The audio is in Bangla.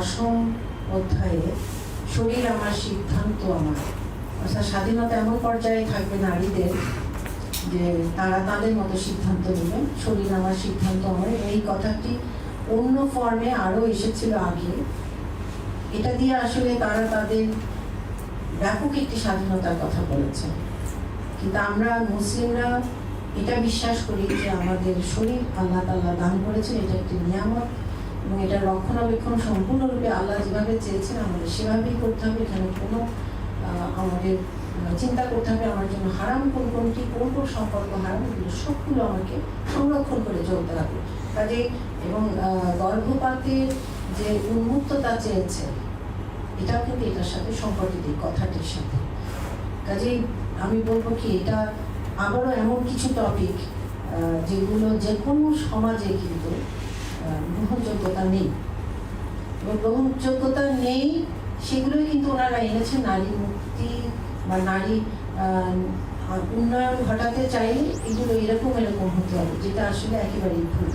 দশম অধ্যায়ে শরীর আমার সিদ্ধান্ত আমার। অর্থাৎ স্বাধীনতা এমন পর্যায়ে থাকবে নারীদের যে তারা তাদের মতো সিদ্ধান্ত নেবেন শরীর আমার সিদ্ধান্ত আমার। এই কথাটি অন্য ফর্মে আরও এসেছিল আগে। এটা দিয়ে আসলে তারা তাদের ব্যাপক একটি স্বাধীনতার কথা বলেছেন কিন্তু আমরা মুসলিমরা এটা বিশ্বাস করি যে আমাদের শরীর আল্লাহ তাল্লাহ দান করেছেন। এটা একটি নিয়ামত। এবং এটা রক্ষণাবেক্ষণ সম্পূর্ণরূপে আল্লাহ যেভাবে চেয়েছেন, আমাদের সেভাবেই করতে হবে। এখানে কোনো আমাদের চিন্তা করতে হবে আমার জন্য হারাম, কোন কোনটি কোন কোন সম্পর্ক হারাম, এগুলো সবগুলো আমাকে সংরক্ষণ করে চলতে হবে। কাজে এবং গর্ভপাতের যে উন্মুক্ততা চেয়েছে, এটাও কিন্তু এটার সাথে সম্পর্কিত কথাটির সাথে। কাজেই আমি বলব কি, এটা আবারও এমন কিছু টপিক যেগুলো যে কোনো সমাজে কিন্তু নেই। গ্রহণযোগ্যতা নেই, সেগুলোই কিন্তু ওনারা এনেছে। নারী মুক্তি বা নারী উন্নয়ন ঘটাতে চাইলে এগুলো এরকম এরকম হতে হবে, যেটা আসলে একেবারেই ভুল।